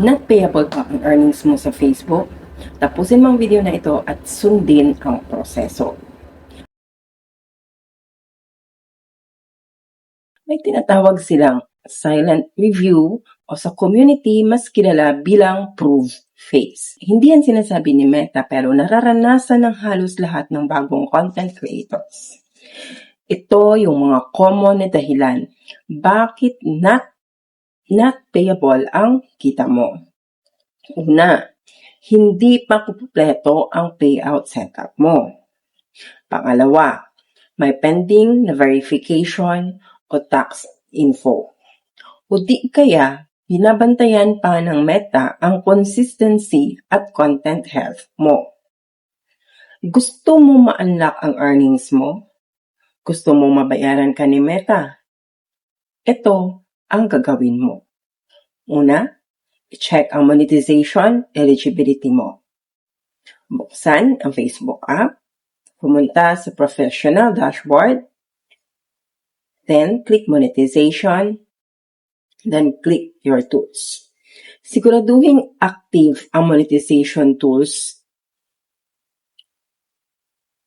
Not payable pa ang earnings mo sa Facebook? Tapusin mo ang video na ito at sundin ang proseso. May tinatawag silang silent review o sa community mas kilala bilang prove face. Hindi yan sinasabi ni Meta pero nararanasan ng halos lahat ng bagong content creators. Ito yung mga common na dahilan bakit not, not payable ang kita mo. Una, hindi pa kumpleto ang payout setup mo. Pangalawa, may pending na verification o tax info. O di kaya, binabantayan pa ng Meta ang consistency at content health mo. Gusto mo ma-unlock ang earnings mo? Gusto mo mabayaran ka ni Meta? Ito ang gagawin mo. Una, i-check ang monetization eligibility mo. Buksan ang Facebook app, pumunta sa professional dashboard, then click monetization, then click your tools. Siguraduhin active ang monetization tools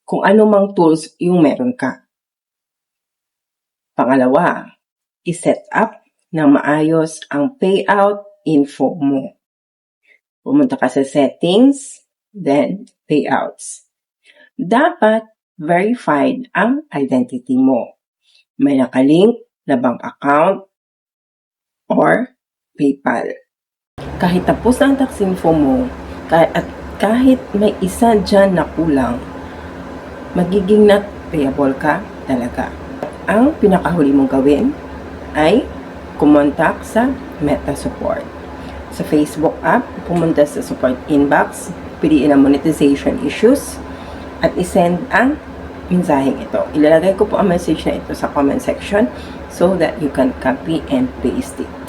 kung ano mang tools yung meron ka. Pangalawa, i-set up na maayos ang payout info mo. Pumunta ka sa settings, then payouts. Dapat verified ang identity mo. May nakalink na bank account or PayPal. Kahit tapos ang tax info mo, ka- at kahit may isa dyan na kulang, magiging not payable ka talaga. Ang pinakahuli mong gawin ay kumontak sa Meta Support. Sa Facebook app, pumunta sa support inbox, piliin ang monetization issues, at isend ang mensaheng ito. Ilalagay ko po ang message na ito sa comment section so that you can copy and paste it.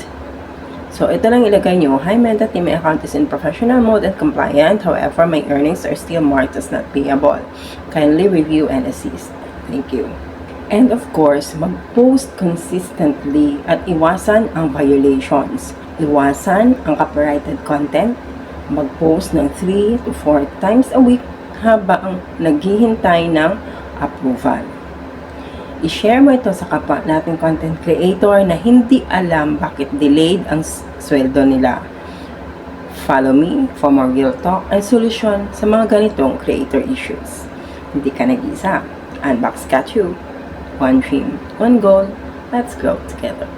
So, ito lang ilagay nyo. Hi, Meta Team. My account is in professional mode and compliant. However, my earnings are still marked as not payable. Kindly review and assist. Thank you. And of course, mag-post consistently at iwasan ang violations. Iwasan ang copyrighted content. Mag-post ng 3 to 4 times a week habang naghihintay ng approval. I-share mo ito sa kapwa nating content creator na hindi alam bakit delayed ang sweldo nila. Follow me for more real talk and solution sa mga ganitong creator issues. Hindi ka nag-isa. Unbox got you. One dream, one goal. Let's grow together.